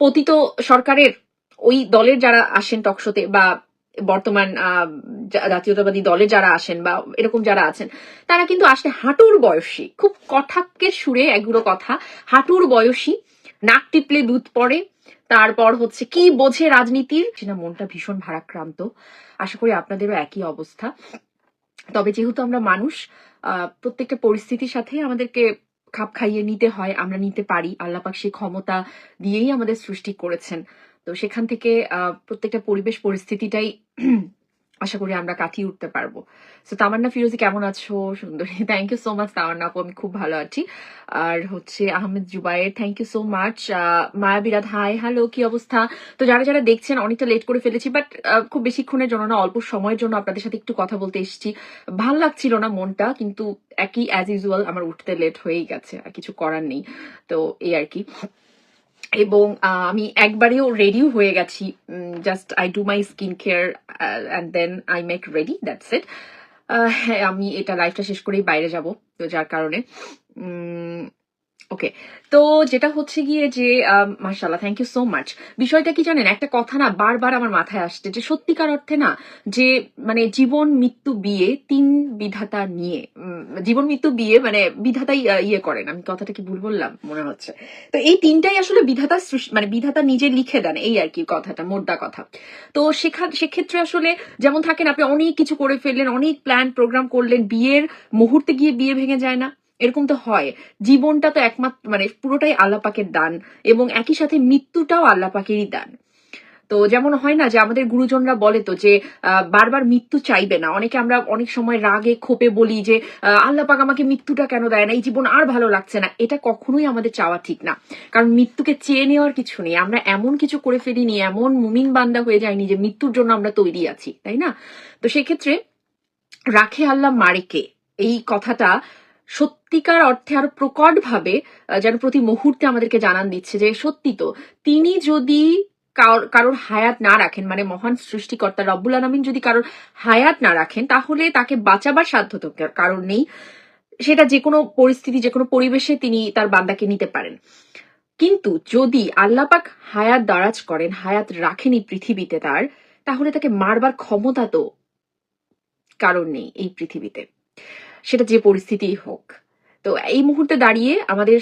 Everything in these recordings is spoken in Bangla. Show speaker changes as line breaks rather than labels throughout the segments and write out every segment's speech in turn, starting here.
পতিত সরকারের ওই দলের যারা আসেন টকশোতে বা বর্তমান জাতীয়তাবাদী দলের যারা আসেন বা এরকম যারা আছেন, তারা কিন্তু আসলে হাঁটুর বয়সী। খুব কটাক্ষের সুরে এগুলো কথা। হাঁটুর বয়সী, নাক টিপলে দুধ পড়ে, তারপর হচ্ছে কি বোঝে রাজনীতির? না, মনটা ভীষণ ভারাক্রান্ত। আশা করি আপনাদেরও একই অবস্থা। তবে যেহেতু আমরা মানুষ প্রত্যেকটা পরিস্থিতির সাথে আমাদেরকে খাপ খাইয়ে নিতে হয়, আমরা নিতে পারি। আল্লাপাক সেই ক্ষমতা দিয়েই আমাদের সৃষ্টি করেছেন। তো সেখান থেকে প্রত্যেকটা পরিবেশ পরিস্থিতিটাই আশা করি আমরা কাটিয়ে উঠতে পারব। তো তামান্না ফিরোজি, কেমন আছো? সুন্দরী thank you so much Tamanna আপু, আমি খুব ভালো আছি। আর হচ্ছে Ahmed Zubair thank you so much Maya Virat hi hello কি অবস্থা? তো যারা যারা দেখছেন, অনেকটা লেট করে ফেলেছি বাট খুব বেশিক্ষণের জন্য না, অল্প সময়ের জন্য আপনাদের সাথে একটু কথা বলতে এসেছি। ভালো লাগছিল না মনটা, কিন্তু একই অ্যাজ ইউজুয়াল আমার উঠতে লেট হয়েই গেছে, আর কিছু করার নেই। তো এই আর কি। এবং আমি একবারেও রেডিও হয়ে গেছি। Just I do my skin care and then I make ready that's it আমি এটা লাইফটা শেষ করেই বাইরে যাব, তো যার কারণে। ওকে তো যেটা হচ্ছে গিয়ে যে মার্শাল্লাহ থ্যাংক ইউ সো মাচ বিষয়টা কি জানেন? একটা কথা না বারবার আমার মাথায় আসছে যে, সত্যিকার অর্থে না, যে মানে জীবন, মৃত্যু, বিয়ে তিন বিধাতা নিয়ে জীবন, মৃত্যু, বিয়ে মানে বিধাতাই ইয়ে করেন। আমি কথাটা কি ভুল বললাম? মনে হচ্ছে। তো এই তিনটাই আসলে বিধাতা মানে বিধাতা নিজে লিখে দেন, এই আর কি কথাটা, মোদ্দা কথা। তো সেখান, সেক্ষেত্রে আসলে যেমন থাকেন, আপনি অনেক কিছু করে ফেললেন, অনেক প্ল্যান প্রোগ্রাম করলেন, বিয়ের মুহূর্তে গিয়ে বিয়ে ভেঙে যায় না। এরকম তো হয়। জীবনটা তো একমাত্র মানে পুরোটাই আল্লাপাকের দান এবং একই সাথে মৃত্যুটাও আল্লাপাকেরই দান। তো যেমন হয় না যে আমাদের গুরুজনরা বলে তো যে বারবার মৃত্যু চাইবে না। অনেকে আমরা অনেক সময় রাগে, ক্ষোভে বলি যে আল্লাহ আমাকে মৃত্যুটা কেন দেয় না? এই জীবন আর ভালো লাগছে না। এটা কখনোই আমাদের চাওয়া ঠিক না। কারণ মৃত্যুকে চেয়ে নেওয়ার কিছু নেই। আমরা এমন কিছু করে ফেলিনি, এমন মুমিন বান্দা হয়ে যায়নি যে মৃত্যুর জন্য আমরা তৈরি আছি, তাই না? তো সেক্ষেত্রে রাখে আল্লাহ মারেকে। এই কথাটা সত্যিকার অর্থে আরও প্রকট ভাবে যেন প্রতি মুহূর্তে আমাদেরকে জানান দিচ্ছে যে সত্যি তো, তিনি যদি কার- কারোর হায়াত না রাখেন মানে মহান সৃষ্টিকর্তা রব্বুল আলমিন যদি কারোর হায়াত না রাখেন, তাহলে তাকে বাঁচাবার সাধ্য তো কারণ নেই। সেটা যে কোনো পরিস্থিতি যে কোনো পরিবেশে তিনি তার বান্দাকে নিতে পারেন। কিন্তু যদি আল্লাপাক হায়াত দারাজ করেন, হায়াত রাখেনি পৃথিবীতে তার, তাহলে তাকে মারবার ক্ষমতা তো কারণ নেই এই পৃথিবীতে। সেটা যে পরিস্থিতিই হোক। তো এই মুহূর্তে দাঁড়িয়ে আমাদের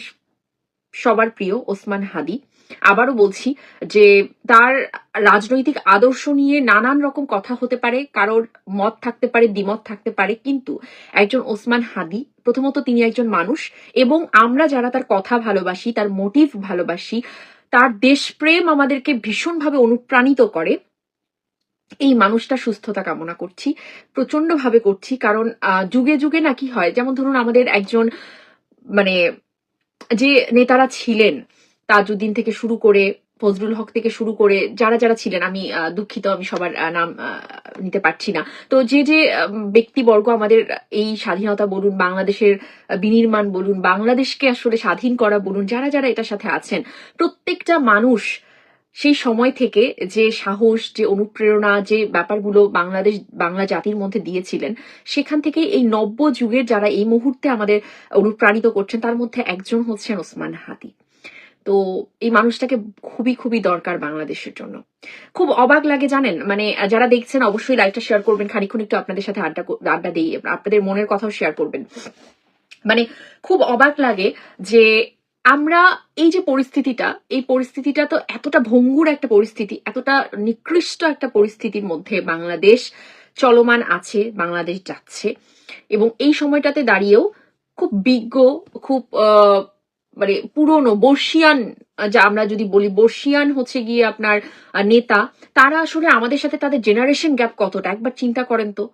সবার প্রিয় ওসমান হাদি, আবারও বলছি যে তার রাজনৈতিক আদর্শ নিয়ে নানান রকম কথা হতে পারে, কারোর মত থাকতে পারে, দ্বিমত থাকতে পারে, কিন্তু একজন ওসমান হাদি, প্রথমত তিনি একজন মানুষ এবং আমরা যারা তার কথা ভালোবাসি, তার মোটিভ ভালোবাসি, তার দেশপ্রেম আমাদেরকে ভীষণভাবে অনুপ্রাণিত করে। এই মানুষটা সুস্থতা কামনা করছি প্রচণ্ড ভাবে করছি, কারণ যুগে যুগে না কি হয়, যেমন ধরুন আমাদের একজন মানে যে নেতারা ছিলেন, তাজউদ্দিন থেকে শুরু করে ফজরুল হক থেকে শুরু করে যারা যারা ছিলেন, আমি দুঃখিত, আমি সবার নাম নিতে পারছি না। তো যে যে ব্যক্তিবর্গ আমাদের এই স্বাধীনতা বলুন, বাংলাদেশের বিনির্মাণ বলুন, বাংলাদেশকে আসলে স্বাধীন করা বলুন, যারা যারা এটার সাথে আছেন, প্রত্যেকটা মানুষ সেই সময় থেকে যে সাহস, যে অনুপ্রেরণা, যে ব্যাপারগুলো বাংলাদেশ, বাংলা জাতির মধ্যে দিয়েছিলেন, সেখান থেকে এই নব্য যুগের যারা এই মুহূর্তে আমাদের অনুপ্রাণিত করছেন, তার মধ্যে একজন হচ্ছেন ওসমান হাদি। তো এই মানুষটাকে খুবই খুবই দরকার বাংলাদেশের জন্য। খুব অবাক লাগে, জানেন? মানে যারা দেখছেন, অবশ্যই লাইভটা শেয়ার করবেন। খানিক্ষণ একটু আপনাদের সাথে আড্ডা আড্ডা দিই, আপনাদের মনের কথাও শেয়ার করবেন। মানে খুব অবাক লাগে যে আমরা এই যে পরিস্থিতিটা, এই পরিস্থিতিটা তো এতটা ভঙ্গুর একটা পরিস্থিতি, এতটা নিকৃষ্ট একটা পরিস্থিতির মধ্যে বাংলাদেশ চলমান আছে, বাংলাদেশ যাচ্ছে। এবং এই সময়টাতে দাঁড়িয়েও খুব বিজ্ঞ, খুব মানে পুরনো বর্ষিয়ান, যা আমরা যদি বলি বর্ষিয়ান হচ্ছে গিয়ে আপনার নেতা, তারা আসলে আমাদের সাথে তাদের জেনারেশন গ্যাপ কতটা? একবার চিন্তা করেন তো।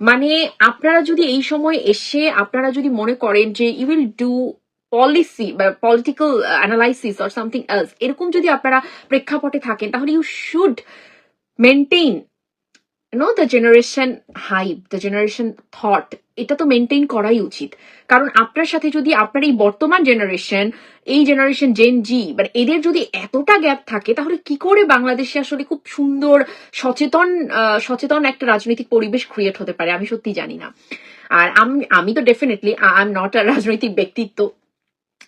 মানে আপনারা যদি এই সময় এসে, আপনারা যদি মনে করেন যে ইউ উইল ডু পলিসি বা political analysis or something else এরকম যদি আপনারা প্রেক্ষাপটে থাকেন, তাহলে you should maintain know the generation hype the generation thought এটা তো মেনটেন করাই উচিত। কারণ আপনার সাথে যদি আপনার এই বর্তমান জেনারেশন এই জেনারেশন জেন জি মানে এদের যদি এতটা গ্যাপ থাকে, তাহলে কি করে বাংলাদেশে আসলে খুব সুন্দর, সচেতন সচেতন একটা রাজনৈতিক পরিবেশ ক্রিয়েট হতে পারে? আমি সত্যি জানি না। আর আমি তো definitely I am not a রাজনৈতিক ব্যক্তিত্ব।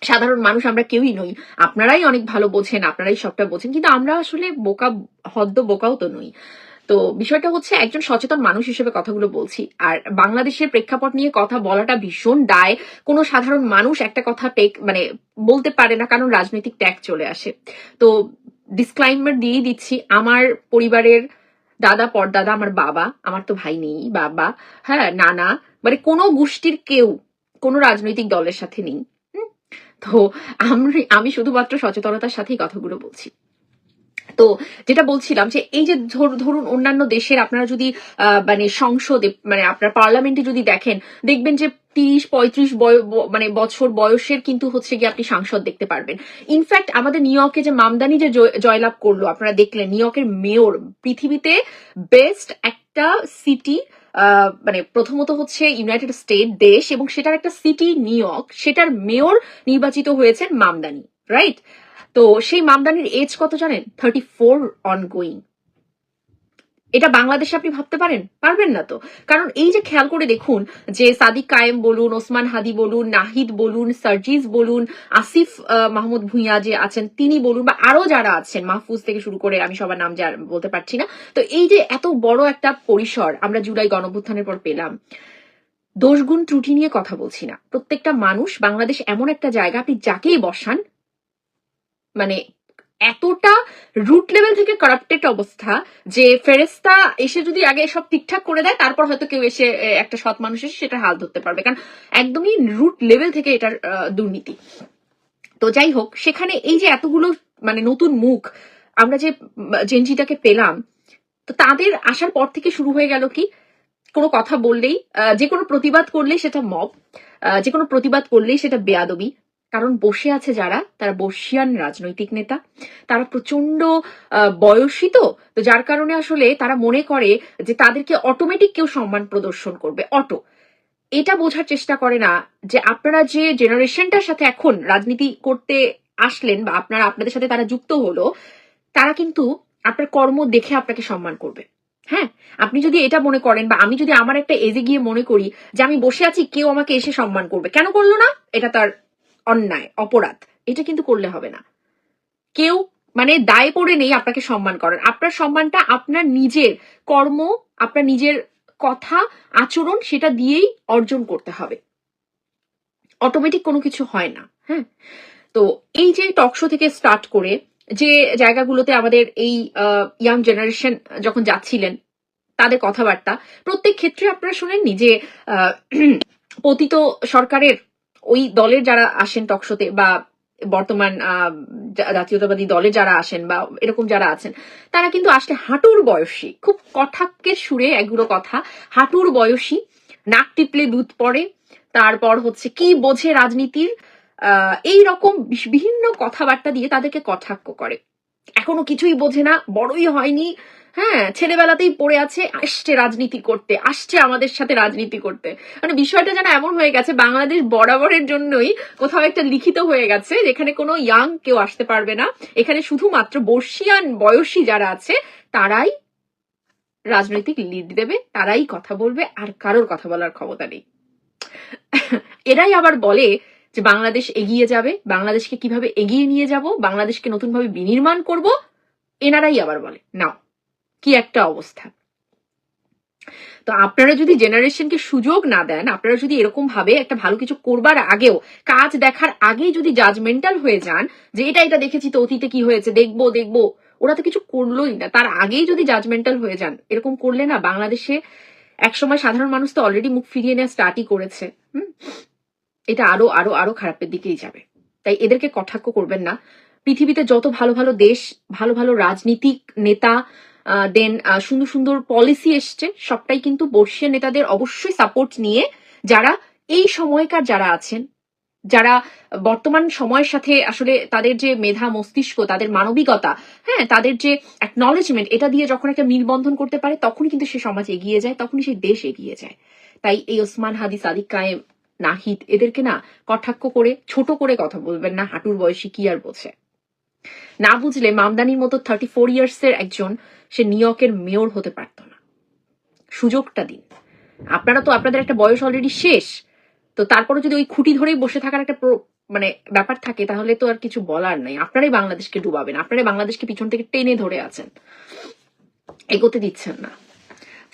সাধারণ মানুষ আমরা কেউই নই। আপনারাই অনেক ভালো বোঝেন, আপনারাই সবটা বোঝেন, কিন্তু আমরা আসলে বোকা, হদ্দ বোকাও তো নই। তো বিষয়টা হচ্ছে একজন সচেতন মানুষ হিসেবে কথাগুলো বলছি, আর বাংলাদেশের প্রেক্ষাপট নিয়ে কথা বলাটা ভীষণ দায়। কোনো সাধারণ মানুষ একটা কথা টেক মানে বলতে পারে না, কারণ রাজনৈতিক ট্যাগ চলে আসে। তো ডিসক্লাইমার দিয়েই দিচ্ছি, আমার পরিবারের দাদা, পরদাদা, আমার বাবা, আমার তো ভাই নেই, বাবা হ্যাঁ নানা মানে কোনো গোষ্ঠীর কেউ, কোনো রাজনৈতিক দলের সাথে নেই? তো আমি আমি শুধুমাত্র সচেতনতার সাথেই কথাগুলো বলছি। তো যেটা বলছিলাম যে এই যে ধরুন অন্যান্য দেশের আপনারা যদি মানে সংসদে মানে আপনার পার্লামেন্টে যদি দেখেন, দেখবেন যে তিরিশ, পঁয়ত্রিশ মানে বছর বয়সের কিন্তু হচ্ছে গিয়ে আপনি সাংসদ দেখতে পারবেন। ইনফ্যাক্ট আমাদের নিউ ইয়র্কে যে মামদানি যে জয়লাভ করল, আপনারা দেখলেন নিউ ইয়র্কের মেয়র পৃথিবীতে বেস্ট একটা সিটি মানে প্রথমত হচ্ছে ইউনাইটেড স্টেট দেশ এবং সেটার একটা সিটি নিউ ইয়র্ক সেটার মেয়র নির্বাচিত হয়েছেন মামদানি রাইট তো সেই মামদানির এজ কত জানেন? থার্টি ফোর অনগোয়িং এটা বাংলাদেশে আপনি ভাবতে পারেন? পারবেন না তো। কারণ এই যে খেয়াল করে দেখুন যে সাদিক কায়েম বলুন, ওসমান হাদি বলুন, নাহিদ বলুন, সার্জিস বলুন, আসিফ মাহমুদ ভুঁইয়া যে আছেন, তিনি বলুন বা আরও যারা আছেন, মাহফুজ থেকে শুরু করে আমি সবার নাম যা বলতে পারছি না। তো এই যে এত বড় একটা পরিসর আমরা জুলাই গণভ্যুত্থানের পর পেলাম, দোষগুণ ত্রুটি নিয়ে কথা বলছি না। প্রত্যেকটা মানুষ, বাংলাদেশ এমন একটা জায়গা, আপনি যাকেই বসান মানে এতটা রুট লেভেল থেকে কারাপ্টেড অবস্থা যে ফেরেস্তা এসে যদি আগে সব ঠিকঠাক করে দেয়, তারপর হয়তো কেউ এসে একটা সৎ মানুষ এসে সেটা হাল ধরতে পারবে। কারণ একদমই রুট লেভেল থেকে এটার দুর্নীতি। তো যাই হোক, সেখানে এই যে এতগুলো মানে নতুন মুখ, আমরা যে জেনজিটাকে পেলাম, তো তাদের আসার পর থেকে শুরু হয়ে গেল কি? কোনো কথা বললেই যে কোনো প্রতিবাদ করলেই সেটা মব যে কোনো প্রতিবাদ করলেই সেটা বেয়াদবি। কারণ বসে আছে যারা, তারা বর্ষিয়ান রাজনৈতিক নেতা। তারা প্রচণ্ড বয়সী তো তো যার কারণে আসলে তারা মনে করে যে তাদেরকে অটোমেটিক কেউ সম্মান প্রদর্শন করবে অটো এটা বোঝার চেষ্টা করে না যে আপনারা যে জেনারেশনটার সাথে এখন রাজনীতি করতে আসলেন বা আপনারা আপনাদের সাথে তারা যুক্ত হলো, তারা কিন্তু আপনার কর্ম দেখে আপনাকে সম্মান করবে। হ্যাঁ? আপনি যদি এটা মনে করেন বা আমি যদি আমার একটা এজে গিয়ে মনে করি যে আমি বসে আছি, কেউ আমাকে এসে সম্মান করবে। কেন করল না? এটা তার অন্যায়, অপরাধ, এটা কিন্তু করলে হবে না। কেউ মানে দায় পড়ে নেই আপনাকে সম্মান করার। আপনার সম্মানটা আপনার নিজের কর্ম, আপনার নিজের কথা, আচরণ সেটা দিয়েই অর্জন করতে হবে। অটোমেটিক কোনো কিছু হয় না হ্যাঁ? তো এই যে টকশো থেকে স্টার্ট করে যে জায়গাগুলোতে আমাদের এই ইয়াং জেনারেশন যখন যাচ্ছিলেন, তাদের কথাবার্তা, প্রত্যেক ক্ষেত্রে আপনারা শুনেননি যে পতিত সরকারের ওই দলের যারা আসেন টকশোতে বা বর্তমান জাতীয়তাবাদী দলে যারা আসেন বা এরকম যারা আছেন, তারা কিন্তু আসলে হাঁটুর বয়সী। খুব কঠাক্যের সুরে এগুলো কথা। হাঁটুর বয়সী, নাক টিপলে দুধ পড়ে, তারপর হচ্ছে কি বোঝে রাজনীতির এই রকম বিভিন্ন কথাবার্তা দিয়ে তাদেরকে কটাক্ষ করে। এখনও কিছুই বোঝে না, বড়ই হয়নি। হ্যাঁ ছেলেবেলাতেই পড়ে আছে, আসছে রাজনীতি করতে, আসছে আমাদের সাথে রাজনীতি করতে। মানে বিষয়টা যেন এমন হয়ে গেছে, বাংলাদেশ বরাবরের জন্যই কোথাও একটা লিখিত হয়ে গেছে, যেখানে কোনো ইয়াং কেউ আসতে পারবে না। এখানে শুধুমাত্র বর্ষিয়ান বয়সী যারা আছে, তারাই রাজনৈতিক লিড দেবে, তারাই কথা বলবে, আর কারোর কথা বলার ক্ষমতা নেই। এরাই আবার বলে যে বাংলাদেশ এগিয়ে যাবে, বাংলাদেশকে কীভাবে এগিয়ে নিয়ে যাব, বাংলাদেশকে নতুনভাবে বিনির্মাণ করব, এনারাই আবার বলে। নাও, কি একটা অবস্থা। তো আপনারা যদি জেনারেশনকে সুযোগ না দেন, আপনারা যদি এরকম ভাবে একটা ভালো কিছু করবার আগেও, কাজ দেখার আগেই যদি জাজমেন্টাল হয়ে যান, যে এটা এটা দেখেছি তো অতীতে কি হয়েছে, দেখব দেখব, ওরা তো কিছু করলোই না। তার আগেই যদি জাজমেন্টাল হয়ে যান, এরকম করলে না বাংলাদেশে একসময় সাধারণ মানুষ তো অলরেডি মুখ ফিরিয়ে নেওয়া স্টার্টই করেছে। হুম? এটা আরও আরও আরও খারাপের দিকেই যাবে। তাই এদেরকে কটাক্ষ করবেন না। পৃথিবীতে যত ভালো ভালো দেশ, ভালো ভালো রাজনীতিক নেতা দেন সুন্দর সুন্দর পলিসি এসছে, সবটাই কিন্তু বর্ষীয় নেতাদের অবশ্যই সাপোর্ট নিয়ে যারা এই সময়কার যারা আছেন, যারা বর্তমান সময়ের সাথে আসলে তাদের যে মেধা, মস্তিষ্ক, তাদের মানবিকতা হ্যাঁ তাদের যে অ্যাকনলেজমেন্ট এটা দিয়ে যখন একটা মিলবন্ধন করতে পারে, তখনই কিন্তু সে সমাজ এগিয়ে যায়, তখনই সেই দেশ এগিয়ে যায়। তাই এই ওসমান হাদি সাদিক কায়েম নাহিদ এদেরকে না কটাক্ষ করে, ছোট করে কথা বলবেন না, হাঁটুর বয়সী কি আর বোঝে? না বুঝলে মামদানির মতো থার্টি ফোর ইয়ার্স এর একজন, সে নিউ ইয়র্কের মেয়র হতে পারত না। সুযোগটা দিন। আপনারা তো আপনাদের একটা বয়স অলরেডি শেষ, তো তারপরে যদি ওই খুঁটি ধরেই বসে থাকার একটা মানে ব্যাপার থাকে, তাহলে তো আর কিছু বলার নাই। আপনারাই বাংলাদেশকে ডুবাবেন, আপনারাই বাংলাদেশকে পিছন থেকে টেনে ধরে আছেন। এগোতে দিচ্ছেন না।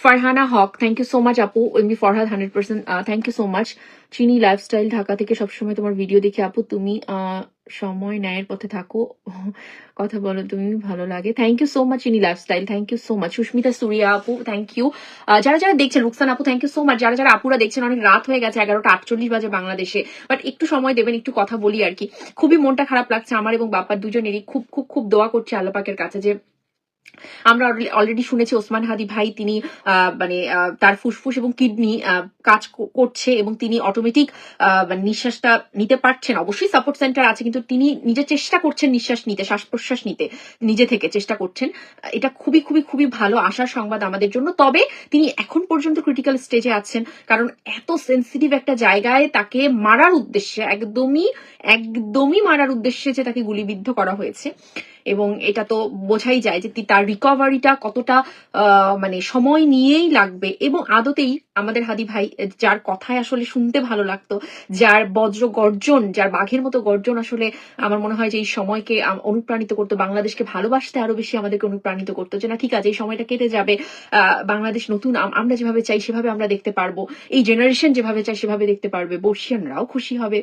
Farhana Haque thank you so much আপু এমনি Farhad hundred percent thank you so much Chini lifestyle Dhaka থেকে সবসময় তোমার ভিডিও দেখি আপু, তুমি সময় ন্যায়ের পথে থাকো, কথা বলো তুমি, ভালো লাগে। Thank you so much Chini lifestyle thank you so much Susmita Suriya আপু থ্যাংক ইউ যারা যারা দেখছেন, রুকসান আপু থ্যাংক ইউ সো মাচ যারা যারা আপুরা দেখছেন, অনেক রাত হয়ে গেছে, এগারোটা আটচল্লিশ বাজে বাংলাদেশে। বাট একটু সময় দেবেন, একটু কথা বলি আর কি। খুবই মনটা খারাপ লাগছে আমার এবং বাপ্পার দুজনেরই। খুব খুব খুব দোয়া করছি আল্লাহ পাকের কাছে যে আমরা অলরেডি শুনেছি ওসমান হাদি ভাই তিনি মানে তার ফুসফুস এবং কিডনি কাজ করছে এবং তিনি অটোমেটিক নিঃশ্বাসটা নিতে পারছেন। অবশ্যই সাপোর্ট সেন্টার আছে, কিন্তু তিনি নিজে চেষ্টা করছেন নিঃশ্বাস নিতে শ্বাস প্রশ্বাস নিতে, নিজে থেকে চেষ্টা করছেন। এটা খুবই খুবই খুবই ভালো আশার সংবাদ আমাদের জন্য। তবে তিনি এখন পর্যন্ত ক্রিটিক্যাল স্টেজে আছেন, কারণ এত সেন্সিটিভ একটা জায়গায় তাকে মারার উদ্দেশ্যে, একদমই একদমই মারার উদ্দেশ্যে যে তাকে গুলিবিদ্ধ করা হয়েছে। এবং এটা তো বোঝাই যায় যে তার রিকভারিটা কতটা মানে সময় নিয়েই লাগবে। এবং আদতেই আমাদের হাদি ভাই যার কথায় আসলে শুনতে ভালো লাগতো, যার বজ্র গর্জন, যার বাঘের মতো গর্জন আসলে আমার মনে হয় যে এই সময়কে অনুপ্রাণিত করতো, বাংলাদেশকে ভালোবাসতে আরও বেশি আমাদেরকে অনুপ্রাণিত করতো যে না, ঠিক আছে, এই সময়টা কেটে যাবে বাংলাদেশ নতুন, আম- আমরা যেভাবে চাই সেভাবে আমরা দেখতে পারব, এই জেনারেশন যেভাবে চাই সেভাবে দেখতে পারবে, বর্ষিয়ানরাও খুশি হবে।